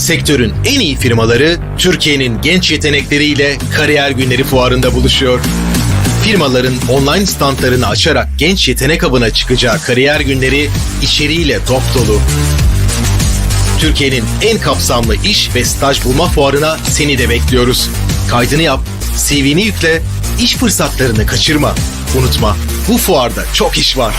Sektörün en iyi firmaları Türkiye'nin genç yetenekleriyle Kariyer Günleri Fuarı'nda buluşuyor. Firmaların online standlarını açarak genç yetenek avına çıkacağı Kariyer Günleri içeriğiyle dop dolu. Türkiye'nin en kapsamlı iş ve staj bulma fuarına seni de bekliyoruz. Kaydını yap, CV'ni yükle, iş fırsatlarını kaçırma. Unutma, bu fuarda çok iş var.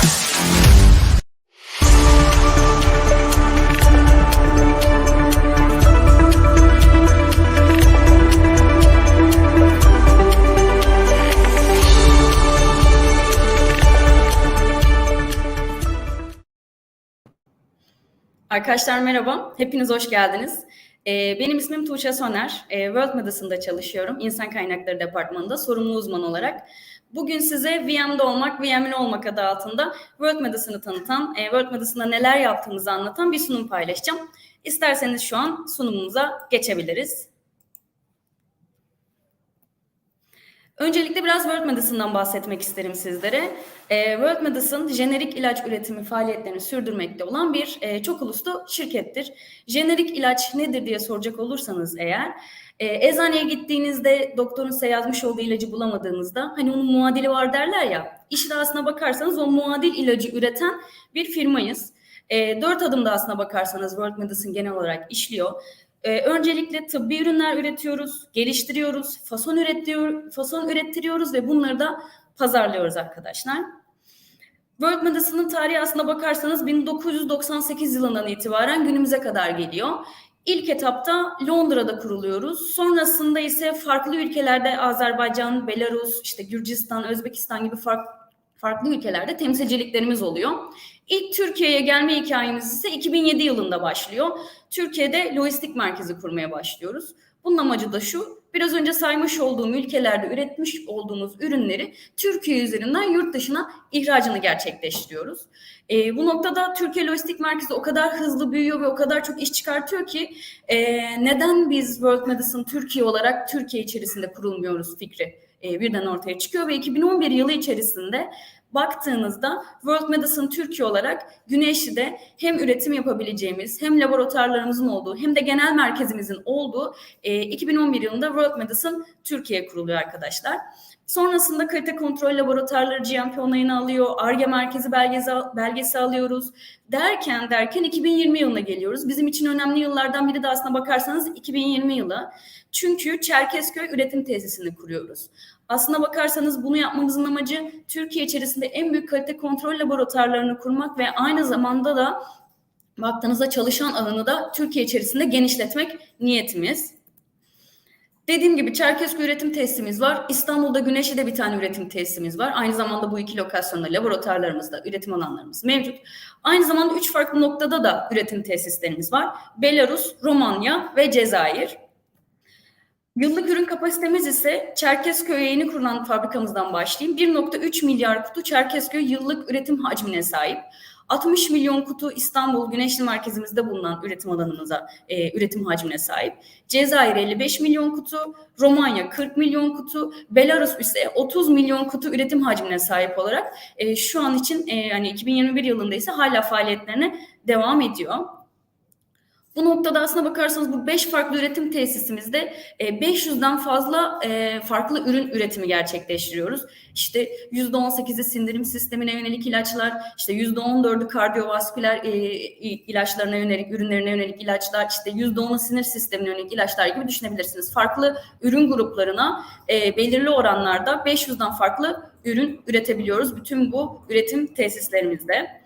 Arkadaşlar merhaba, hepiniz hoş geldiniz. Ee, benim ismim Tuğçe Soner, Ee, World Medicine'da çalışıyorum, İnsan Kaynakları Departmanı'nda sorumlu uzman olarak. Bugün size VM'de olmak, VM'li olmak adı altında World Medicine'ı tanıtan, e, World Medicine'da neler yaptığımızı anlatan bir sunum paylaşacağım. İsterseniz şu an sunumumuza geçebiliriz. Öncelikle biraz World Medicine'dan bahsetmek isterim sizlere. Ee, World Medicine jenerik ilaç üretimi faaliyetlerini sürdürmekte olan bir e, çok uluslu şirkettir. Jenerik ilaç nedir diye soracak olursanız eğer, e, eczaneye gittiğinizde doktorun size yazmış olduğu ilacı bulamadığınızda hani onun muadili var derler ya, işte aslına bakarsanız o muadil ilacı üreten bir firmayız. E, dört adımda aslına bakarsanız World Medicine genel olarak işliyor. Ee, öncelikle tıbbi ürünler üretiyoruz, geliştiriyoruz, fason üretiyor, fason ürettiriyoruz ve bunları da pazarlıyoruz arkadaşlar. World Medicine'ın tarihi aslına bakarsanız 1998 yılından itibaren günümüze kadar geliyor. İlk etapta Londra'da kuruluyoruz. Sonrasında ise farklı ülkelerde Azerbaycan, Belarus, işte Gürcistan, Özbekistan gibi farklı farklı ülkelerde temsilciliklerimiz oluyor. İlk Türkiye'ye gelme hikayemiz ise 2007 yılında başlıyor. Türkiye'de lojistik merkezi kurmaya başlıyoruz. Bunun amacı da şu, biraz önce saymış olduğum ülkelerde üretmiş olduğumuz ürünleri Türkiye üzerinden yurt dışına ihracını gerçekleştiriyoruz. E, bu noktada Türkiye Lojistik Merkezi o kadar hızlı büyüyor ve o kadar çok iş çıkartıyor ki e, neden biz World Medicine Türkiye olarak Türkiye içerisinde kurulmuyoruz fikri e, birden ortaya çıkıyor ve 2011 yılı içerisinde baktığınızda World Medicine Türkiye olarak Güneşli'de hem üretim yapabileceğimiz hem laboratuvarlarımızın olduğu hem de genel merkezimizin olduğu e, 2011 yılında World Medicine Türkiye kuruluyor arkadaşlar. Sonrasında kalite kontrol laboratuvarları GMP onayını alıyor, ARGE merkezi belgesi, belgesi alıyoruz. Derken derken 2020 yılına geliyoruz. Bizim için önemli yıllardan biri de aslına bakarsanız 2020 yılı. Çünkü Çerkezköy üretim tesisini kuruyoruz. Aslına bakarsanız bunu yapmamızın amacı Türkiye içerisinde en büyük kalite kontrol laboratuvarlarını kurmak ve aynı zamanda da baktığınızda çalışan alanı da Türkiye içerisinde genişletmek niyetimiz. Dediğim gibi Çerkezköy üretim tesisimiz var. İstanbul'da Güneşli'de bir tane üretim tesisimiz var. Aynı zamanda bu iki lokasyonda laboratuvarlarımızda üretim alanlarımız mevcut. Aynı zamanda üç farklı noktada da üretim tesislerimiz var. Belarus, Romanya ve Cezayir. Yıllık ürün kapasitemiz ise Çerkezköy'e yeni kurulan fabrikamızdan başlayayım. 1.3 milyar kutu Çerkezköy yıllık üretim hacmine sahip. 60 milyon kutu İstanbul Güneşli merkezimizde bulunan üretim alanımıza, e, üretim hacmine sahip. Cezayir 55 milyon kutu, Romanya 40 milyon kutu, Belarus ise 30 milyon kutu üretim hacmine sahip olarak e, şu an için e, yani 2021 yılında ise hala faaliyetlerine devam ediyor. Bu noktada aslına bakarsanız bu 5 farklı üretim tesisimizde 500'den fazla e, farklı ürün üretimi gerçekleştiriyoruz. İşte %18'i sindirim sistemine yönelik ilaçlar, işte %14'ü kardiyovasküler e, ilaçlarına yönelik, ürünlerine yönelik ilaçlar, işte %10'u sinir sistemine yönelik ilaçlar gibi düşünebilirsiniz. Farklı ürün gruplarına e, belirli oranlarda 500'den farklı ürün üretebiliyoruz bütün bu üretim tesislerimizde.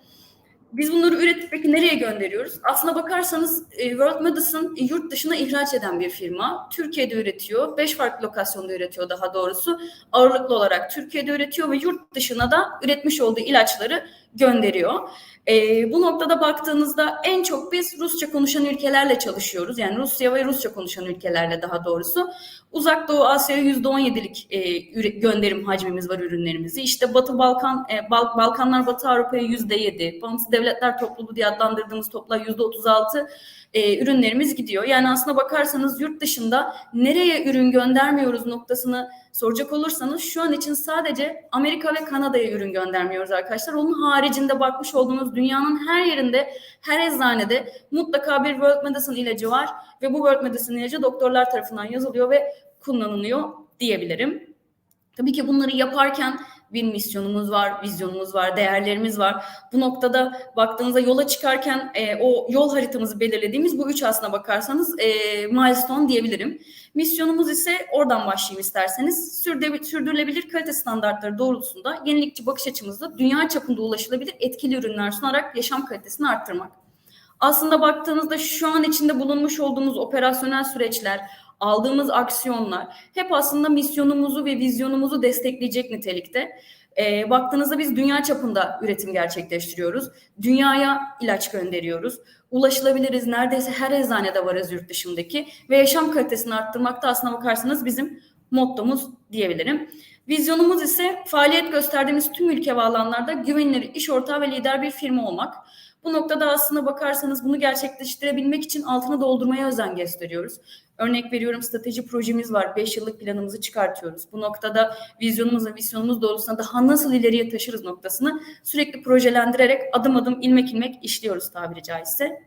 Biz bunları üretip peki nereye gönderiyoruz? Aslına bakarsanız e, World Medicine yurt dışına ihraç eden bir firma. Türkiye'de üretiyor. Beş farklı lokasyonda üretiyor daha doğrusu. Ağırlıklı olarak Türkiye'de üretiyor ve yurt dışına da üretmiş olduğu ilaçları gönderiyor. E, bu noktada baktığınızda en çok biz Rusça konuşan ülkelerle çalışıyoruz. Yani Rusya ve Rusça konuşan ülkelerle daha doğrusu. Uzak Doğu Asya'ya %17'lik e, gönderim hacmimiz var ürünlerimizi. İşte Batı Balkan, e, Bal Balkanlar Batı Avrupa'ya %7, Bağımsız Devletler Topluluğu diye adlandırdığımız topla %36 e, ürünlerimiz gidiyor. Yani aslına bakarsanız yurt dışında nereye ürün göndermiyoruz noktasını soracak olursanız şu an için sadece Amerika ve Kanada'ya ürün göndermiyoruz arkadaşlar. Onun haricinde bakmış olduğunuz dünyanın her yerinde, her eczanede mutlaka bir World Medicine ilacı var ve bu World Medicine ilacı doktorlar tarafından yazılıyor ve kullanılıyor diyebilirim. Tabii ki bunları yaparken bir misyonumuz var, vizyonumuz var, değerlerimiz var. Bu noktada baktığınızda yola çıkarken e, o yol haritamızı belirlediğimiz bu üç aslına bakarsanız e, milestone diyebilirim. Misyonumuz ise oradan başlayayım isterseniz. Sürdürülebilir, sürdürülebilir kalite standartları doğrultusunda yenilikçi bakış açımızda dünya çapında ulaşılabilir etkili ürünler sunarak yaşam kalitesini arttırmak. Aslında baktığınızda şu an içinde bulunmuş olduğumuz operasyonel süreçler, aldığımız aksiyonlar hep aslında misyonumuzu ve vizyonumuzu destekleyecek nitelikte. E, baktığınızda biz dünya çapında üretim gerçekleştiriyoruz. Dünyaya ilaç gönderiyoruz. Ulaşılabiliriz. Neredeyse her eczanede varız yurt dışındaki. Ve yaşam kalitesini arttırmakta aslına bakarsanız bizim mottomuz diyebilirim. Vizyonumuz ise faaliyet gösterdiğimiz tüm ülke ve alanlarda güvenilir, iş ortağı ve lider bir firma olmak. Bu noktada aslına bakarsanız bunu gerçekleştirebilmek için altını doldurmaya özen gösteriyoruz. Örnek veriyorum strateji projemiz var. 5 yıllık planımızı çıkartıyoruz. Bu noktada vizyonumuz ve misyonumuz doğrultusunda daha nasıl ileriye taşırız noktasını sürekli projelendirerek adım adım ilmek ilmek işliyoruz tabiri caizse.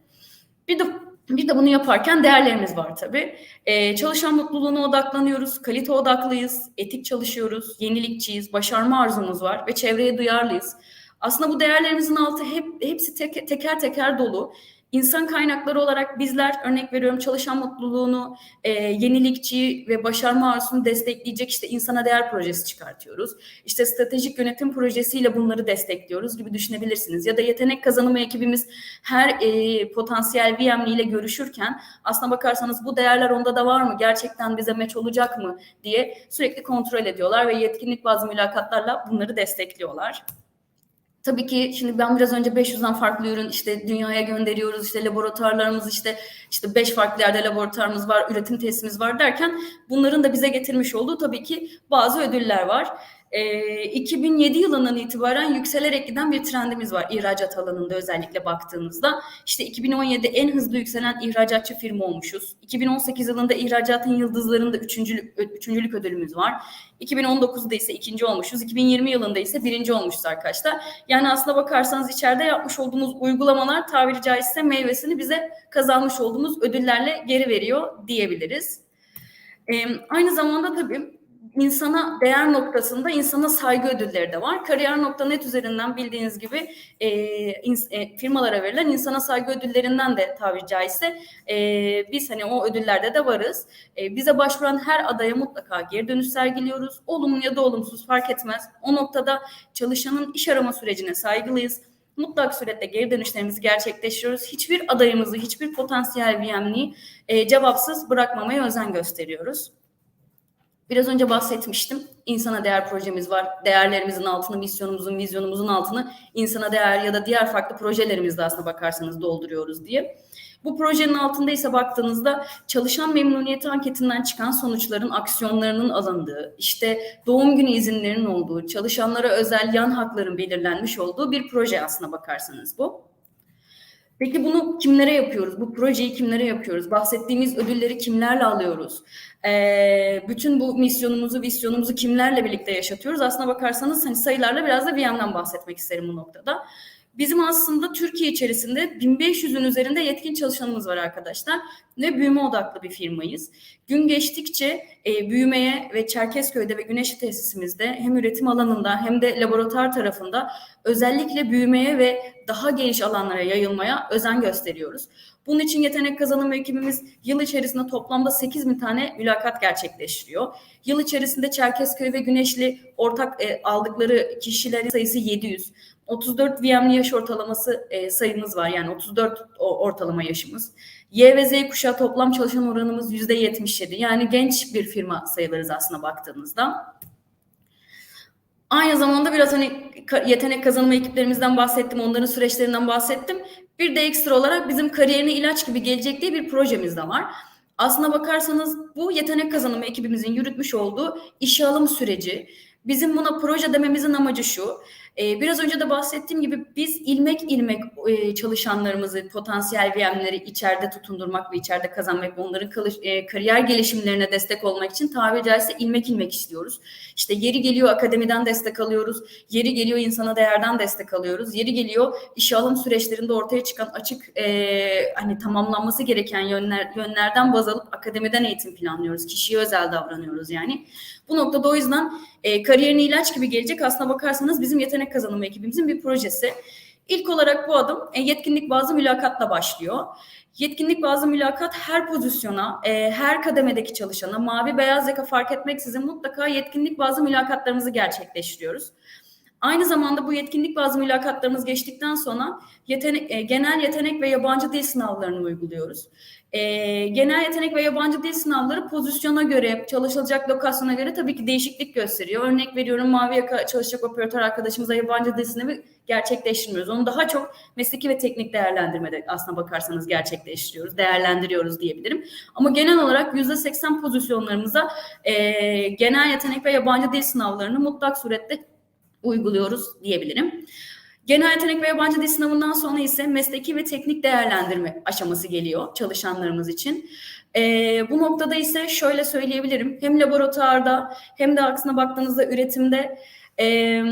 Bir de bir de bunu yaparken değerlerimiz var tabii. Ee, çalışan mutluluğuna odaklanıyoruz, kalite odaklıyız, etik çalışıyoruz, yenilikçiyiz, başarma arzumuz var ve çevreye duyarlıyız. Aslında bu değerlerimizin altı hep hepsi tek, teker teker dolu. İnsan kaynakları olarak bizler örnek veriyorum çalışan mutluluğunu, e, yenilikçi ve başarma arzusunu destekleyecek işte insana değer projesi çıkartıyoruz. İşte stratejik yönetim projesiyle bunları destekliyoruz gibi düşünebilirsiniz. Ya da yetenek kazanımı ekibimiz her e, potansiyel VM'li ile görüşürken aslına bakarsanız bu değerler onda da var mı? Gerçekten bize meç olacak mı? diye sürekli kontrol ediyorlar ve yetkinlik bazı mülakatlarla bunları destekliyorlar. Tabii ki şimdi ben biraz önce 500'den farklı ürün işte dünyaya gönderiyoruz işte laboratuvarlarımız işte işte 5 farklı yerde laboratuvarımız var, üretim tesisimiz var derken bunların da bize getirmiş olduğu tabii ki bazı ödüller var. E, 2007 yılından itibaren yükselerek giden bir trendimiz var ihracat alanında özellikle baktığımızda. İşte 2017 en hızlı yükselen ihracatçı firma olmuşuz. 2018 yılında ihracatın yıldızlarında üçüncülük, üçüncülük ödülümüz var. 2019'da ise ikinci olmuşuz. 2020 yılında ise birinci olmuşuz arkadaşlar. Yani aslına bakarsanız içeride yapmış olduğumuz uygulamalar tabiri caizse meyvesini bize kazanmış olduğumuz ödüllerle geri veriyor diyebiliriz. Ee, aynı zamanda tabii insana değer noktasında insana saygı ödülleri de var. Kariyer.net üzerinden bildiğiniz gibi e, ins, e, firmalara verilen insana saygı ödüllerinden de tabiri caizse e, biz hani o ödüllerde de varız. E, bize başvuran her adaya mutlaka geri dönüş sergiliyoruz. Olumlu ya da olumsuz fark etmez. O noktada çalışanın iş arama sürecine saygılıyız mutlak surette geri dönüşlerimizi gerçekleştiriyoruz. Hiçbir adayımızı, hiçbir potansiyel VM'liyi e, cevapsız bırakmamaya özen gösteriyoruz. Biraz önce bahsetmiştim. İnsana değer projemiz var. Değerlerimizin altını, misyonumuzun, vizyonumuzun altını insana değer ya da diğer farklı projelerimizde aslında bakarsanız dolduruyoruz diye. Bu projenin altında ise baktığınızda çalışan memnuniyeti anketinden çıkan sonuçların aksiyonlarının alındığı, işte doğum günü izinlerinin olduğu, çalışanlara özel yan hakların belirlenmiş olduğu bir proje aslına bakarsanız bu. Peki bunu kimlere yapıyoruz? Bu projeyi kimlere yapıyoruz? Bahsettiğimiz ödülleri kimlerle alıyoruz? Ee, bütün bu misyonumuzu, vizyonumuzu kimlerle birlikte yaşatıyoruz? Aslına bakarsanız hani sayılarla biraz da VM'den bahsetmek isterim bu noktada. Bizim aslında Türkiye içerisinde 1500'ün üzerinde yetkin çalışanımız var arkadaşlar ve büyüme odaklı bir firmayız. Gün geçtikçe e, büyümeye ve Çerkezköy'de ve Güneşli tesisimizde hem üretim alanında hem de laboratuvar tarafında özellikle büyümeye ve daha geniş alanlara yayılmaya özen gösteriyoruz. Bunun için yetenek kazanım ekibimiz yıl içerisinde toplamda 8 bin tane mülakat gerçekleştiriyor. Yıl içerisinde Çerkezköy ve Güneşli ortak e, aldıkları kişilerin sayısı 700. 34 VM'li yaş ortalaması e, sayımız var. Yani 34 ortalama yaşımız. Y ve Z kuşağı toplam çalışan oranımız %77. Yani genç bir firma sayılırız aslında baktığımızda. Aynı zamanda biraz hani yetenek kazanımı ekiplerimizden bahsettim, onların süreçlerinden bahsettim. Bir de ekstra olarak bizim kariyerine ilaç gibi gelecek diye bir projemiz de var. Aslına bakarsanız bu yetenek kazanımı ekibimizin yürütmüş olduğu işe alım süreci, Bizim buna proje dememizin amacı şu. e, biraz önce de bahsettiğim gibi biz ilmek ilmek e, çalışanlarımızı, potansiyel VM'leri içeride tutundurmak ve içeride kazanmak onların e, kariyer gelişimlerine destek olmak için tabiri caizse ilmek ilmek istiyoruz. İşte yeri geliyor akademiden destek alıyoruz, yeri geliyor insana değerden destek alıyoruz, yeri geliyor işe alım süreçlerinde ortaya çıkan açık e, hani tamamlanması gereken yönler yönlerden baz alıp akademiden eğitim planlıyoruz. Kişiye özel davranıyoruz yani. Bu noktada o yüzden e, kariyerin ilaç gibi gelecek aslına bakarsanız bizim yetenek kazanımı ekibimizin bir projesi. İlk olarak bu adım e, yetkinlik bazı mülakatla başlıyor. Yetkinlik bazı mülakat her pozisyona, e, her kademedeki çalışana, mavi beyaz yaka fark etmeksizin mutlaka yetkinlik bazı mülakatlarımızı gerçekleştiriyoruz. Aynı zamanda bu yetkinlik bazı mülakatlarımız geçtikten sonra yetenek, e, genel yetenek ve yabancı dil sınavlarını uyguluyoruz. E, genel yetenek ve yabancı dil sınavları pozisyona göre, çalışılacak lokasyona göre tabii ki değişiklik gösteriyor. Örnek veriyorum mavi yaka çalışacak operatör arkadaşımıza yabancı dil sınavı gerçekleştirmiyoruz. Onu daha çok mesleki ve teknik değerlendirmede aslına bakarsanız gerçekleştiriyoruz, değerlendiriyoruz diyebilirim. Ama genel olarak %80 pozisyonlarımıza e, genel yetenek ve yabancı dil sınavlarını mutlak surette uyguluyoruz diyebilirim. Genel yetenek ve yabancı dil sınavından sonra ise mesleki ve teknik değerlendirme aşaması geliyor çalışanlarımız için. Ee, bu noktada ise şöyle söyleyebilirim. Hem laboratuvarda hem de aksine baktığınızda üretimde e,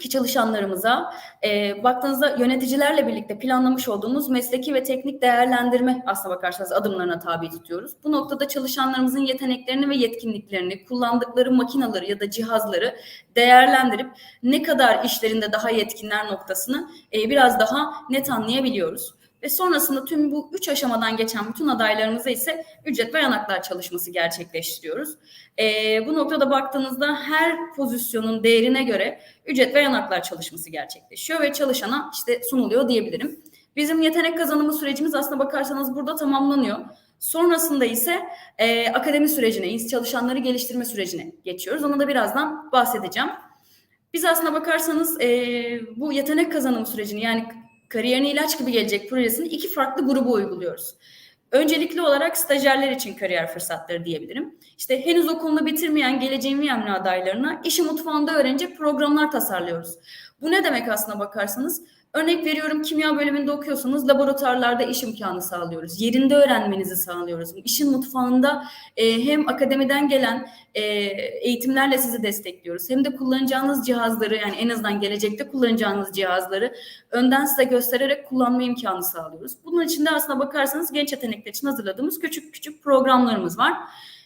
ki çalışanlarımıza e, baktığınızda yöneticilerle birlikte planlamış olduğumuz mesleki ve teknik değerlendirme aslına bakarsanız adımlarına tabi tutuyoruz. Bu noktada çalışanlarımızın yeteneklerini ve yetkinliklerini, kullandıkları makinaları ya da cihazları değerlendirip ne kadar işlerinde daha yetkinler noktasını e, biraz daha net anlayabiliyoruz. Ve sonrasında tüm bu üç aşamadan geçen bütün adaylarımıza ise ücret ve yanaklar çalışması gerçekleştiriyoruz. E, bu noktada baktığınızda her pozisyonun değerine göre ücret ve yanaklar çalışması gerçekleşiyor ve çalışana işte sunuluyor diyebilirim. Bizim yetenek kazanımı sürecimiz aslında bakarsanız burada tamamlanıyor. Sonrasında ise e, akademi sürecine, çalışanları geliştirme sürecine geçiyoruz. Onu da birazdan bahsedeceğim. Biz aslında bakarsanız e, bu yetenek kazanımı sürecini yani kariyerine ilaç gibi gelecek projesini iki farklı grubu uyguluyoruz. Öncelikli olarak stajyerler için kariyer fırsatları diyebilirim. İşte henüz okulunu bitirmeyen geleceğin VM'li adaylarına işi mutfağında öğrenecek programlar tasarlıyoruz. Bu ne demek aslına bakarsanız? Örnek veriyorum kimya bölümünde okuyorsanız laboratuvarlarda iş imkanı sağlıyoruz. Yerinde öğrenmenizi sağlıyoruz. İşin mutfağında e, hem akademiden gelen e, eğitimlerle sizi destekliyoruz. Hem de kullanacağınız cihazları yani en azından gelecekte kullanacağınız cihazları önden size göstererek kullanma imkanı sağlıyoruz. Bunun için de aslına bakarsanız genç yetenekler için hazırladığımız küçük küçük programlarımız var.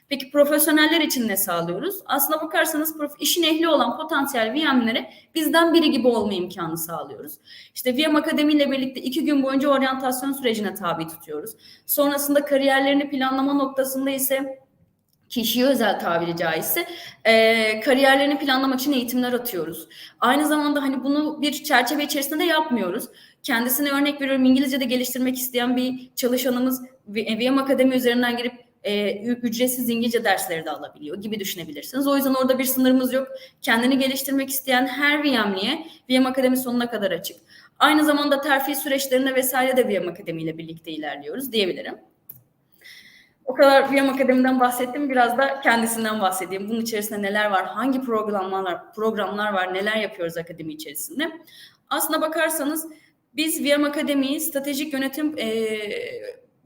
Peki profesyoneller için ne sağlıyoruz? Aslına bakarsanız işin ehli olan potansiyel VM'lere bizden biri gibi olma imkanı sağlıyoruz. İşte VM Akademi ile birlikte iki gün boyunca oryantasyon sürecine tabi tutuyoruz. Sonrasında kariyerlerini planlama noktasında ise kişiye özel tabiri caizse e, kariyerlerini planlamak için eğitimler atıyoruz. Aynı zamanda hani bunu bir çerçeve içerisinde yapmıyoruz. Kendisine örnek veriyorum İngilizce'de geliştirmek isteyen bir çalışanımız VM Akademi üzerinden girip e, ücretsiz İngilizce dersleri de alabiliyor gibi düşünebilirsiniz. O yüzden orada bir sınırımız yok. Kendini geliştirmek isteyen her VM'liye VM Akademi sonuna kadar açık. Aynı zamanda terfi süreçlerinde vesaire de VM Akademi ile birlikte ilerliyoruz diyebilirim. O kadar VM Akademi'den bahsettim. Biraz da kendisinden bahsedeyim. Bunun içerisinde neler var, hangi programlar, programlar var, neler yapıyoruz akademi içerisinde. Aslına bakarsanız biz VM Akademi'yi stratejik yönetim e,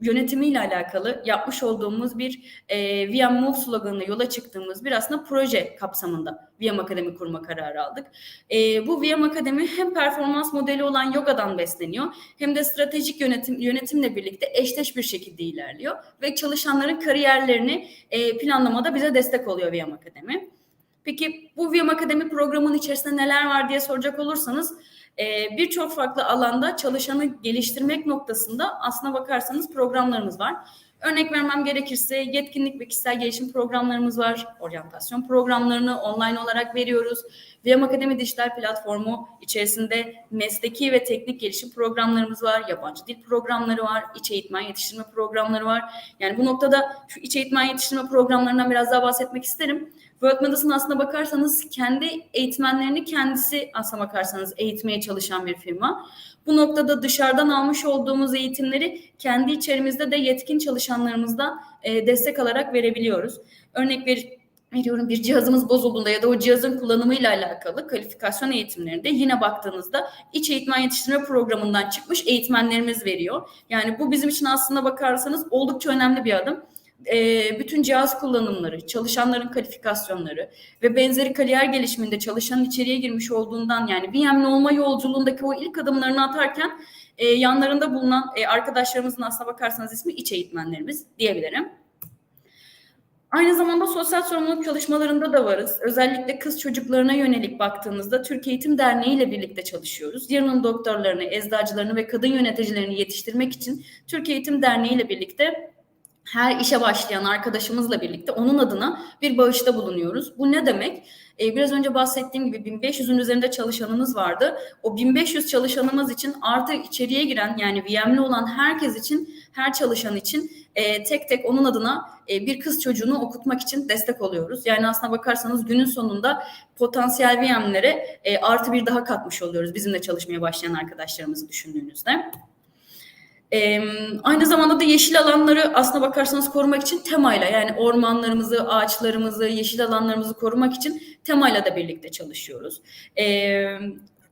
yönetimiyle alakalı yapmış olduğumuz bir e, VM Move sloganına yola çıktığımız bir aslında proje kapsamında VM Akademi kurma kararı aldık. E, bu VM Akademi hem performans modeli olan yogadan besleniyor hem de stratejik yönetim yönetimle birlikte eşdeş bir şekilde ilerliyor ve çalışanların kariyerlerini e, planlamada bize destek oluyor VM Akademi. Peki bu VM Akademi programının içerisinde neler var diye soracak olursanız e, birçok farklı alanda çalışanı geliştirmek noktasında aslına bakarsanız programlarımız var. Örnek vermem gerekirse yetkinlik ve kişisel gelişim programlarımız var. Oryantasyon programlarını online olarak veriyoruz. VM Akademi Dijital Platformu içerisinde mesleki ve teknik gelişim programlarımız var. Yabancı dil programları var. İç eğitmen yetiştirme programları var. Yani bu noktada şu iç eğitmen yetiştirme programlarından biraz daha bahsetmek isterim. World Medic'in aslına bakarsanız kendi eğitmenlerini kendisi aslına bakarsanız eğitmeye çalışan bir firma. Bu noktada dışarıdan almış olduğumuz eğitimleri kendi içerimizde de yetkin çalışanlarımızdan e, destek alarak verebiliyoruz. Örnek ver, veriyorum bir cihazımız bozulduğunda ya da o cihazın kullanımıyla alakalı kalifikasyon eğitimlerinde yine baktığınızda iç eğitmen yetiştirme programından çıkmış eğitmenlerimiz veriyor. Yani bu bizim için aslında bakarsanız oldukça önemli bir adım. Ee, bütün cihaz kullanımları, çalışanların kalifikasyonları ve benzeri kariyer gelişiminde çalışanın içeriye girmiş olduğundan yani VM'li olma yolculuğundaki o ilk adımlarını atarken e, yanlarında bulunan e, arkadaşlarımızın aslına bakarsanız ismi iç eğitmenlerimiz diyebilirim. Aynı zamanda sosyal sorumluluk çalışmalarında da varız. Özellikle kız çocuklarına yönelik baktığımızda Türk Eğitim Derneği ile birlikte çalışıyoruz. Yarının doktorlarını, eczacılarını ve kadın yöneticilerini yetiştirmek için Türk Eğitim Derneği ile birlikte her işe başlayan arkadaşımızla birlikte onun adına bir bağışta bulunuyoruz. Bu ne demek? Ee, biraz önce bahsettiğim gibi 1500'ün üzerinde çalışanımız vardı. O 1500 çalışanımız için artı içeriye giren yani VM'li olan herkes için, her çalışan için e, tek tek onun adına e, bir kız çocuğunu okutmak için destek oluyoruz. Yani aslına bakarsanız günün sonunda potansiyel VM'lere e, artı bir daha katmış oluyoruz bizimle çalışmaya başlayan arkadaşlarımızı düşündüğünüzde. Ee, aynı zamanda da yeşil alanları aslına bakarsanız korumak için temayla yani ormanlarımızı, ağaçlarımızı, yeşil alanlarımızı korumak için temayla da birlikte çalışıyoruz. Ee,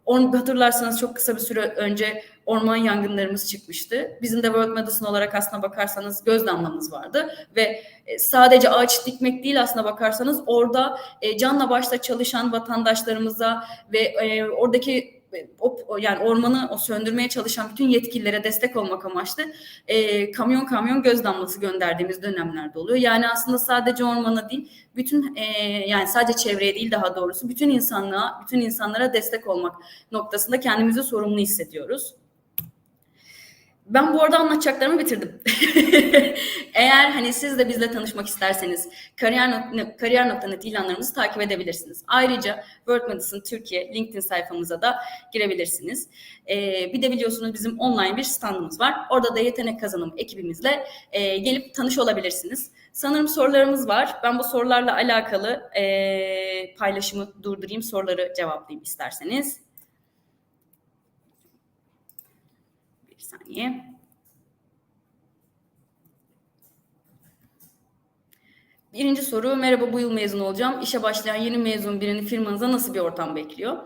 on, hatırlarsanız çok kısa bir süre önce orman yangınlarımız çıkmıştı. Bizim de World Medicine olarak aslına bakarsanız göz damlamız vardı ve e, sadece ağaç dikmek değil aslına bakarsanız orada e, canla başla çalışan vatandaşlarımıza ve e, oradaki o, yani ormanı o söndürmeye çalışan bütün yetkililere destek olmak amaçlı e, kamyon kamyon göz damlası gönderdiğimiz dönemlerde oluyor. Yani aslında sadece ormana değil, bütün e, yani sadece çevreye değil daha doğrusu bütün insanlığa, bütün insanlara destek olmak noktasında kendimizi sorumlu hissediyoruz. Ben bu arada anlatacaklarımı bitirdim. Eğer hani siz de bizle tanışmak isterseniz kariyer, kariyer.net ilanlarımızı takip edebilirsiniz. Ayrıca World Medicine Türkiye LinkedIn sayfamıza da girebilirsiniz. Ee, bir de biliyorsunuz bizim online bir standımız var. Orada da yetenek kazanım ekibimizle e, gelip tanış olabilirsiniz. Sanırım sorularımız var. Ben bu sorularla alakalı e, paylaşımı durdurayım, soruları cevaplayayım isterseniz. Bir saniye. Birinci soru, merhaba bu yıl mezun olacağım. İşe başlayan yeni mezun birini firmanıza nasıl bir ortam bekliyor?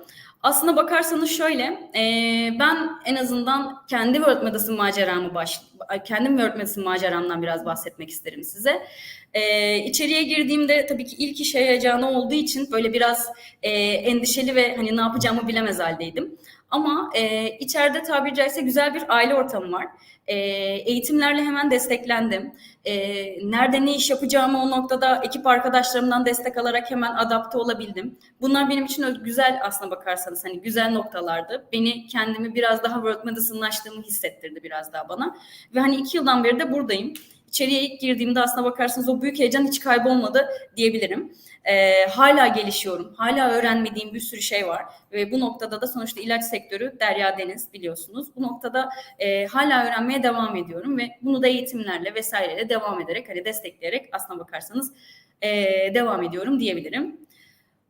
Aslına bakarsanız şöyle, e, ben en azından kendi World Medicine maceramı baş, kendi World Medicine maceramdan biraz bahsetmek isterim size. E, içeriye girdiğimde tabii ki ilk iş heyecanı olduğu için böyle biraz e, endişeli ve hani ne yapacağımı bilemez haldeydim. Ama e, içeride tabiri caizse güzel bir aile ortamı var. E, eğitimlerle hemen desteklendim. E, nerede ne iş yapacağımı o noktada ekip arkadaşlarımdan destek alarak hemen adapte olabildim. Bunlar benim için güzel aslına bakarsanız hani güzel noktalardı. Beni kendimi biraz daha World Medicine'laştığımı hissettirdi biraz daha bana. Ve hani iki yıldan beri de buradayım. İçeriye ilk girdiğimde aslına bakarsanız o büyük heyecan hiç kaybolmadı diyebilirim. Ee, hala gelişiyorum. Hala öğrenmediğim bir sürü şey var. Ve bu noktada da sonuçta ilaç sektörü derya deniz biliyorsunuz. Bu noktada e, hala öğrenmeye devam ediyorum ve bunu da eğitimlerle vesaireyle devam ederek hani destekleyerek aslına bakarsanız e, devam ediyorum diyebilirim.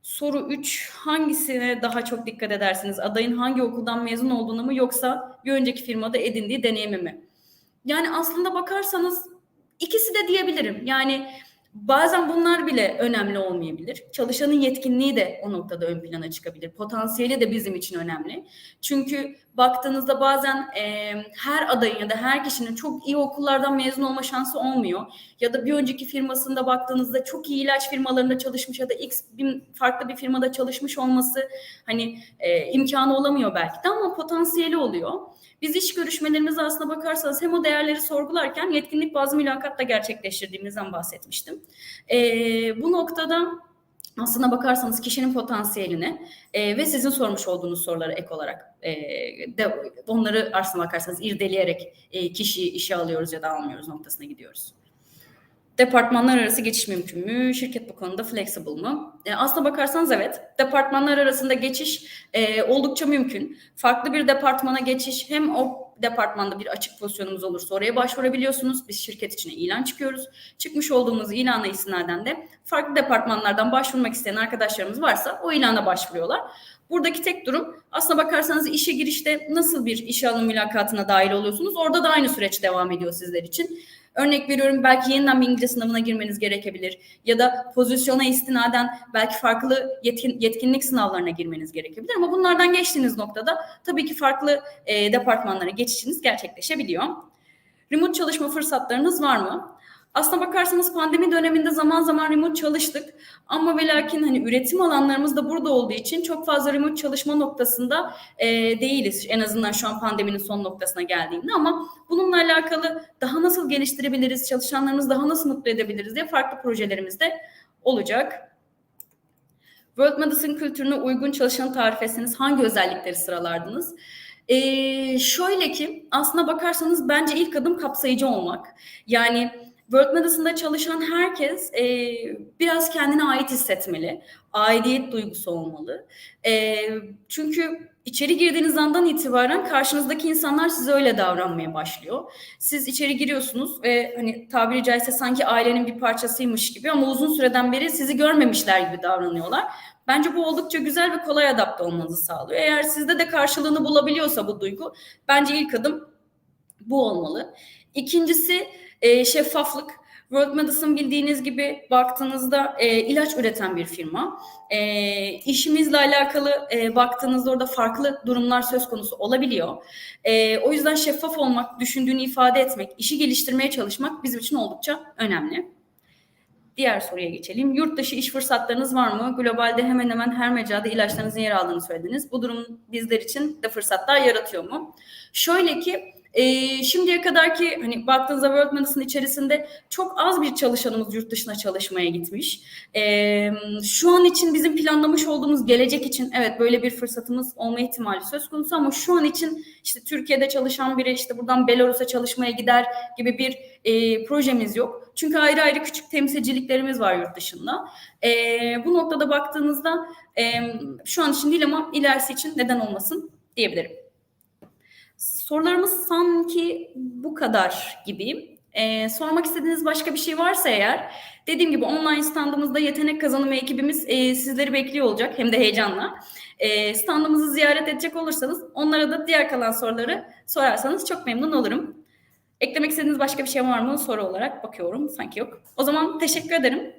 Soru 3. Hangisine daha çok dikkat edersiniz? Adayın hangi okuldan mezun olduğuna mı yoksa bir önceki firmada edindiği deneyimi mi? Yani aslında bakarsanız ikisi de diyebilirim. Yani bazen bunlar bile önemli olmayabilir. Çalışanın yetkinliği de o noktada ön plana çıkabilir. Potansiyeli de bizim için önemli. Çünkü baktığınızda bazen e, her adayın ya da her kişinin çok iyi okullardan mezun olma şansı olmuyor. Ya da bir önceki firmasında baktığınızda çok iyi ilaç firmalarında çalışmış ya da X bir farklı bir firmada çalışmış olması hani e, imkanı olamıyor belki de ama potansiyeli oluyor. Biz iş görüşmelerimize aslına bakarsanız hem o değerleri sorgularken yetkinlik bazı mülakat da gerçekleştirdiğimizden bahsetmiştim. Ee, bu noktada aslına bakarsanız kişinin potansiyeline e, ve sizin sormuş olduğunuz sorulara ek olarak e, de, onları aslına bakarsanız irdeleyerek e, kişiyi işe alıyoruz ya da almıyoruz noktasına gidiyoruz. Departmanlar arası geçiş mümkün mü? Şirket bu konuda flexible mı? E, aslına bakarsanız evet. Departmanlar arasında geçiş e, oldukça mümkün. Farklı bir departmana geçiş hem o departmanda bir açık pozisyonumuz olursa oraya başvurabiliyorsunuz. Biz şirket içine ilan çıkıyoruz. Çıkmış olduğumuz ilana istinaden de farklı departmanlardan başvurmak isteyen arkadaşlarımız varsa o ilana başvuruyorlar. Buradaki tek durum aslına bakarsanız işe girişte nasıl bir işe alım mülakatına dahil oluyorsunuz? Orada da aynı süreç devam ediyor sizler için. Örnek veriyorum belki yeniden bir İngilizce sınavına girmeniz gerekebilir. Ya da pozisyona istinaden belki farklı yetkin, yetkinlik sınavlarına girmeniz gerekebilir. Ama bunlardan geçtiğiniz noktada tabii ki farklı e, departmanlara geçişiniz gerçekleşebiliyor. Remote çalışma fırsatlarınız var mı? Aslına bakarsanız pandemi döneminde zaman zaman remote çalıştık ama ve lakin hani üretim alanlarımız da burada olduğu için çok fazla remote çalışma noktasında e, değiliz. En azından şu an pandeminin son noktasına geldiğinde ama bununla alakalı daha nasıl geliştirebiliriz, çalışanlarımızı daha nasıl mutlu edebiliriz diye farklı projelerimiz de olacak. World Medicine kültürüne uygun çalışanı tarif etseniz hangi özellikleri sıralardınız? Ee, şöyle ki aslına bakarsanız bence ilk adım kapsayıcı olmak. Yani World Medicine'da çalışan herkes e, biraz kendine ait hissetmeli. Aidiyet duygusu olmalı. E, çünkü içeri girdiğiniz andan itibaren karşınızdaki insanlar size öyle davranmaya başlıyor. Siz içeri giriyorsunuz ve hani tabiri caizse sanki ailenin bir parçasıymış gibi ama uzun süreden beri sizi görmemişler gibi davranıyorlar. Bence bu oldukça güzel ve kolay adapte olmanızı sağlıyor. Eğer sizde de karşılığını bulabiliyorsa bu duygu bence ilk adım bu olmalı. İkincisi e, şeffaflık. World Medicine bildiğiniz gibi baktığınızda e, ilaç üreten bir firma. E, işimizle alakalı e, baktığınızda orada farklı durumlar söz konusu olabiliyor. E, o yüzden şeffaf olmak, düşündüğünü ifade etmek, işi geliştirmeye çalışmak bizim için oldukça önemli. Diğer soruya geçelim. Yurt dışı iş fırsatlarınız var mı? Globalde hemen hemen her mecrada ilaçlarınızın yer aldığını söylediniz. Bu durum bizler için de fırsatlar yaratıyor mu? Şöyle ki e, şimdiye kadar ki hani baktığınızda World Medicine içerisinde çok az bir çalışanımız yurt dışına çalışmaya gitmiş. E, şu an için bizim planlamış olduğumuz gelecek için evet böyle bir fırsatımız olma ihtimali söz konusu ama şu an için işte Türkiye'de çalışan biri işte buradan Belarus'a çalışmaya gider gibi bir e, projemiz yok. Çünkü ayrı ayrı küçük temsilciliklerimiz var yurt dışında. E, bu noktada baktığınızda e, şu an için değil ama ilerisi için neden olmasın diyebilirim. Sorularımız sanki bu kadar gibi. Ee, sormak istediğiniz başka bir şey varsa eğer dediğim gibi online standımızda yetenek kazanımı ekibimiz e, sizleri bekliyor olacak hem de heyecanla. E, standımızı ziyaret edecek olursanız onlara da diğer kalan soruları sorarsanız çok memnun olurum. Eklemek istediğiniz başka bir şey var mı soru olarak bakıyorum sanki yok. O zaman teşekkür ederim.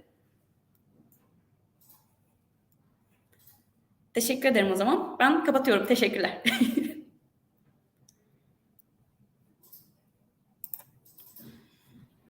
Teşekkür ederim o zaman. Ben kapatıyorum. Teşekkürler.